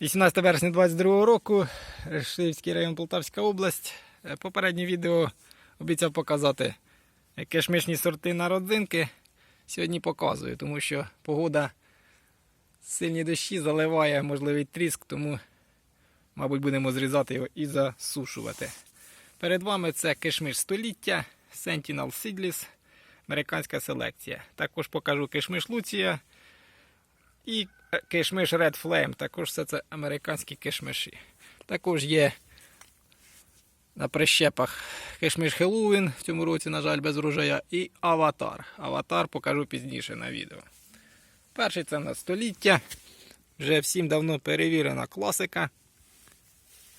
18 вересня 22 року, Решивський район Полтавська область. Е, Попереднє відео обіцяв показати кишмишні сорти на родзинки. Сьогодні показую, тому що погода сильні дощі заливає можливий тріск, тому, мабуть, будемо зрізати його і засушувати. Перед вами це кишмиш століття, Sentinel Seedless, американська селекція. Також покажу кишмиш Луція і кишмиш Red Flame. Також все це американські кишмиші. Також є на прищепах кишмиш Хеллоуін в цьому році, на жаль, без врожая, і аватар. Аватар покажу пізніше на відео. Перший це на століття. Вже всім давно перевірена класика.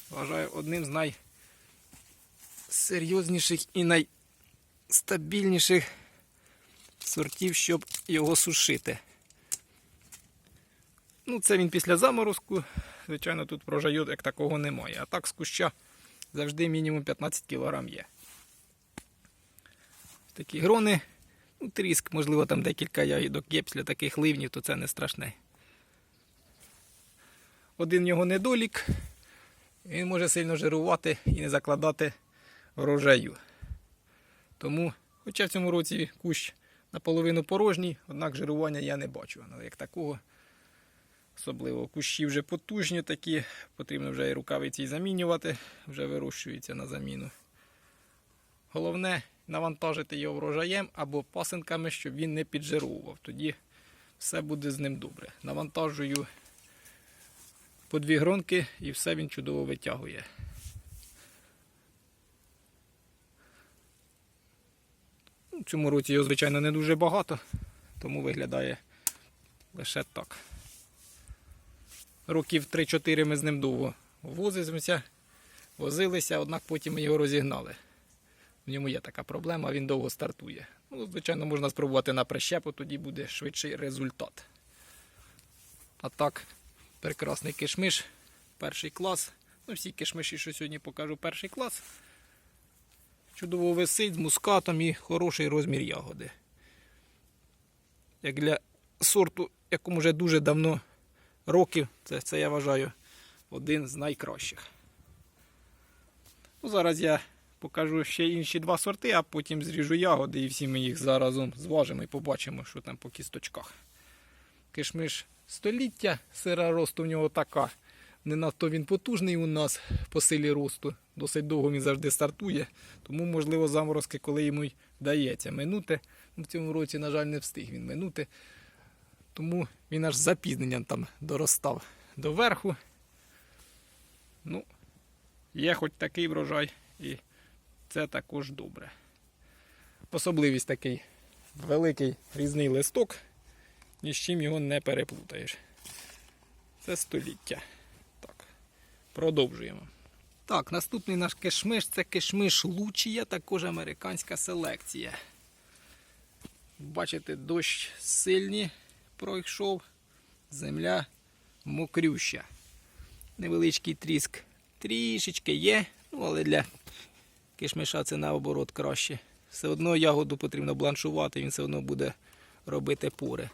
Вважаю одним з найсерйозніших і найстабільніших сортів, щоб його сушити. Ну, це він після заморозку. Звичайно, тут врожаю як такого немає. А так з куща завжди мінімум 15 кг є. Такі грони. Ну, тріск, можливо, там декілька ягідок є після таких ливнів, то це не страшне. Один його недолік. Він може сильно жирувати і не закладати врожаю. Тому, хоча в цьому році кущ наполовину порожній, однак жирування я не бачу. Ну, Як такого особливо кущі вже потужні такі, потрібно вже і рукавиці замінювати, вже вирощуються на заміну. Головне навантажити його врожаєм або пасинками, щоб він не піджировував. Тоді все буде з ним добре. Навантажую по дві гронки і все він чудово витягує. В цьому році його, звичайно, не дуже багато, тому виглядає лише так. Років 3-4 ми з ним довго возимося, возилися, однак потім ми його розігнали. В ньому є така проблема, він довго стартує. Ну, звичайно, можна спробувати на прищепу, тоді буде швидший результат. А так, прекрасний кишмиш, перший клас. Ну, всі кишмиші, що сьогодні покажу, перший клас. Чудово висить з мускатом і хороший розмір ягоди. Як для сорту, якому вже дуже давно років, це, це я вважаю один з найкращих. Ну, зараз я покажу ще інші два сорти, а потім зріжу ягоди і всі ми їх заразом зважимо і побачимо, що там по кісточках. Кишмиш століття, сира росту в нього така. Не надто він потужний у нас по силі росту. Досить довго він завжди стартує. Тому, можливо, заморозки, коли йому й дається минути. Ну, В цьому році, на жаль, не встиг він минути. Тому він аж запізненням там доростав до верху. Ну, є хоч такий врожай, і це також добре. Особливість такий великий різний листок, ні з чим його не переплутаєш. Це століття. Так, продовжуємо. Так, наступний наш кишмиш це кишмиш Лучія, також американська селекція. Бачите, дощ сильний пройшов, земля мокрюща. Невеличкий тріск трішечки є, ну але для кишмиша це наоборот краще. Все одно ягоду потрібно бланшувати, він все одно буде робити пори.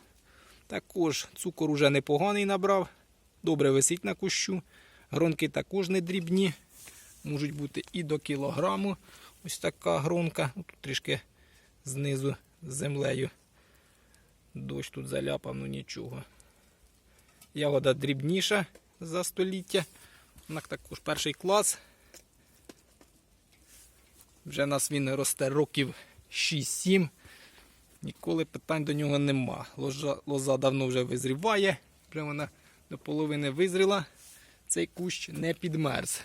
Також цукор уже непоганий набрав, добре висить на кущу. Гронки також не дрібні, можуть бути і до кілограму. Ось така гронка. Ну, Тут трішки знизу з землею. Дощ тут заляпав, ну нічого. Ягода дрібніша за століття. Однак також перший клас. Вже в нас він росте років 6-7. Ніколи питань до нього нема. Лоза, лоза давно вже визріває. Вже вона до половини визріла. Цей кущ не підмерз.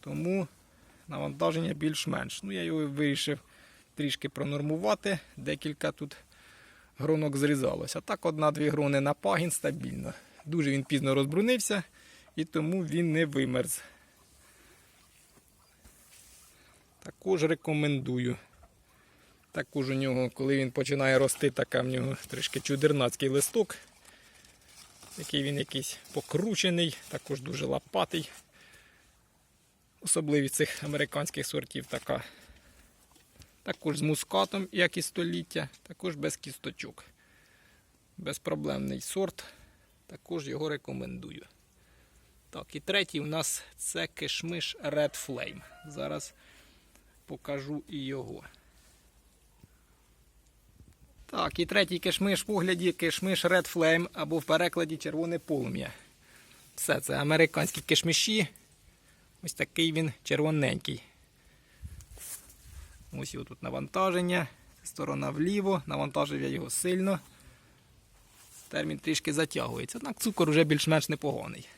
Тому навантаження більш-менш. Ну, я його вирішив трішки пронормувати. Декілька тут гронок зрізалося. Так одна-дві грони на пагін стабільно. Дуже він пізно розбрунився і тому він не вимерз. Також рекомендую. Також у нього, коли він починає рости, така в нього трішки чудернацький листок. Який він якийсь покручений, також дуже лопатий. Особливість цих американських сортів така. Також з мускатом, як і століття, також без кісточок. Безпроблемний сорт. Також його рекомендую. Так, і третій у нас це кишмиш Red Flame. Зараз покажу і його. Так, і третій кишмиш в погляді кишмиш Red Flame або в перекладі червоне полум'я. Все це американські кишмиші. Ось такий він червоненький. Ось його тут навантаження. Сторона вліво, навантажив я його сильно. Термін трішки затягується. Однак цукор вже більш-менш непоганий.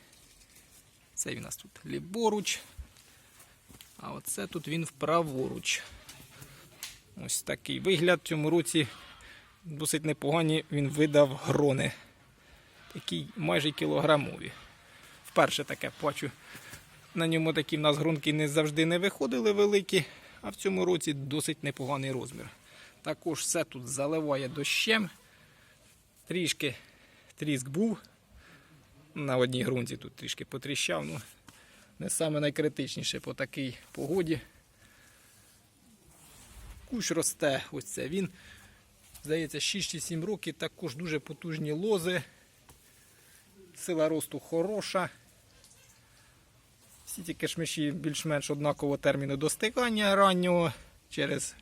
Це він у нас тут ліворуч. А оце тут він вправоруч. Ось такий вигляд в цьому році досить непогані він видав грони. Такі майже кілограмові. Вперше таке бачу. На ньому такі в нас грунки не завжди не виходили великі, а в цьому році досить непоганий розмір. Також все тут заливає дощем. Трішки тріск був. На одній ґрунті тут трішки потріщав. Ну, не саме найкритичніше по такій погоді. Кущ росте, ось це він. Здається, 6 чи 7 років, також дуже потужні лози. Сила росту хороша. Всі ті кишмиші більш-менш однакового терміну достигання раннього через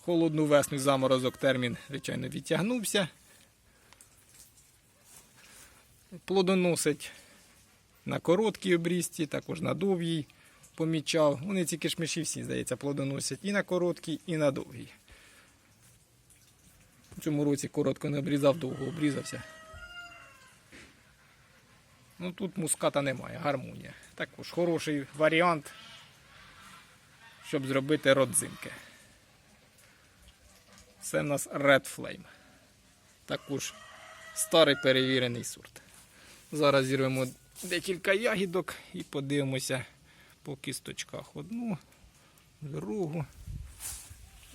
холодну весну заморозок термін, звичайно, відтягнувся. Плодоносить на короткій обрізці, також на довгій помічав. Вони ці кишмиші всі, здається, плодоносять і на короткій, і на довгій. У цьому році коротко не обрізав, довго обрізався. Ну тут муската немає, гармонія. Також хороший варіант, щоб зробити родзинки. Це в нас Red Flame. Також старий перевірений сорт. Зараз зірвемо декілька ягідок і подивимося по кісточках. Одну, другу.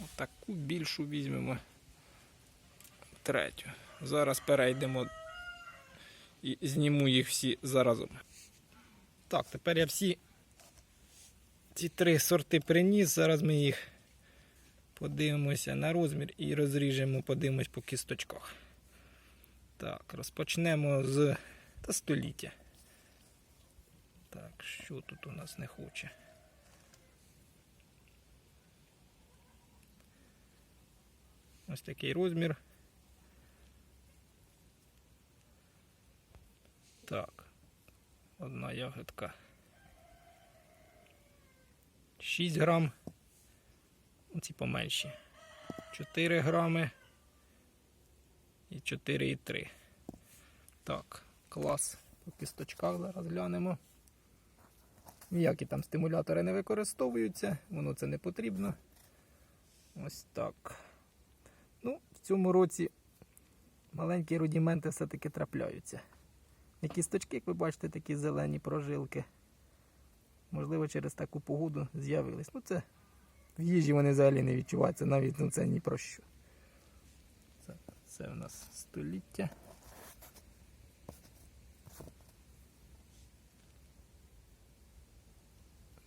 Отаку більшу візьмемо. Третю. Зараз перейдемо і зніму їх всі заразом. Так, тепер я всі ці три сорти приніс. Зараз ми їх подивимося на розмір і розріжемо, подивимось по кісточках. Так, розпочнемо з та століття. Так, що тут у нас не хоче? Ось такий розмір. Так, одна ягодка. 6 грам. Ці поменші. 4 грами і 4,3. Так, клас. По кісточках зараз глянемо. Ніякі там стимулятори не використовуються, воно це не потрібно. Ось так. Ну, в цьому році маленькі рудіменти все-таки трапляються. І кісточки, як ви бачите, такі зелені прожилки. Можливо, через таку погоду з'явились. Ну, це в їжі вони взагалі не відчуваються, навіть ну, це ні про що. Це, це у нас століття.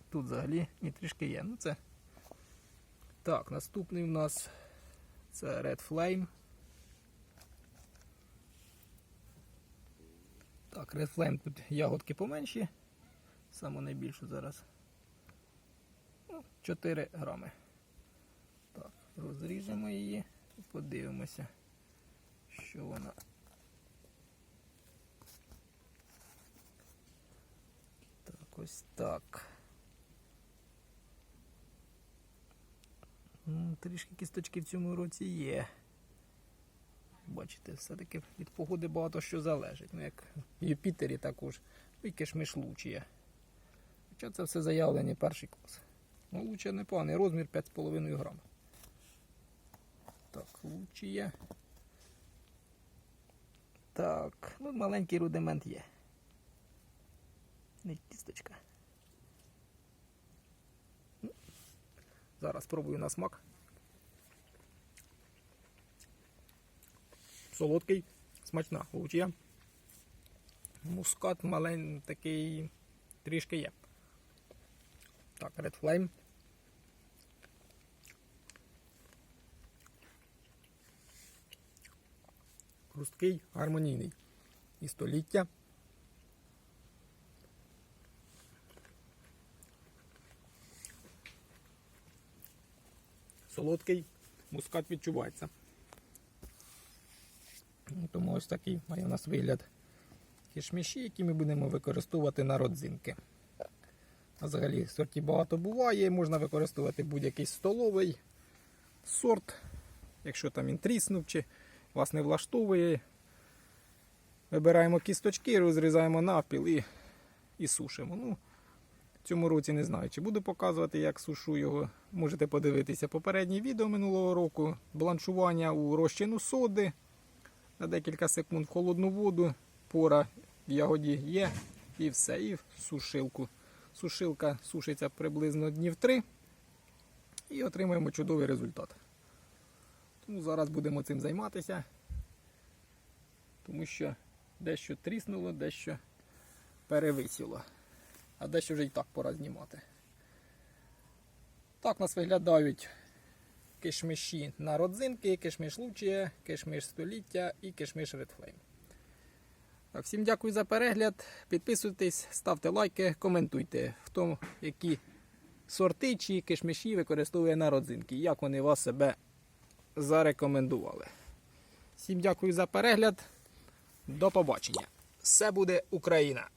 Тут взагалі і трішки є. Ну це. Так, наступний у нас це Red Flame. Так, Red Flame тут ягодки поменші. Саме найбільшу зараз. Ну, 4 грами. Так, розріжемо її і подивимося, що вона. Так, ось так. Трішки кісточки в цьому році є. Бачите, все-таки від погоди багато що залежить. Ну, як в Юпітері також. Ну, і кишмиш лучія. Хоча це все заявлення перший клас. Ну, лучше непоганий розмір 5,5 грам. Так, лучія. Так, ну маленький рудимент є. Не кісточка. Ну, Зараз спробую на смак. Солодкий, смачна лучія. Мускат маленький такий трішки є. Так, Red Flame. Хрусткий, гармонійний. і століття. Солодкий мускат відчувається. Тому ось такий має у нас вигляд кишміші, які ми будемо використовувати на родзинки. Взагалі сортів багато буває, можна використовувати будь-який столовий сорт, якщо там він тріснув чи вас не влаштовує. Вибираємо кісточки, розрізаємо навпіл і, і сушимо. Ну, в цьому році не знаю, чи буду показувати, як сушу його. Можете подивитися попереднє відео минулого року. Бланшування у розчину соди на декілька секунд в холодну воду, пора в ягоді є і все. І в сушилку. Сушилка сушиться приблизно днів 3 і отримаємо чудовий результат. Тому зараз будемо цим займатися, тому що дещо тріснуло, дещо перевисіло, а дещо вже і так пора знімати. Так нас виглядають кишмиші на родзинки, кишмиш лучія, кишмиш століття і кишмиш. Так, всім дякую за перегляд. Підписуйтесь, ставте лайки, коментуйте, хто які сорти чи кишмиші використовує на родзинки, як вони вас себе зарекомендували. Всім дякую за перегляд. До побачення. Все буде Україна!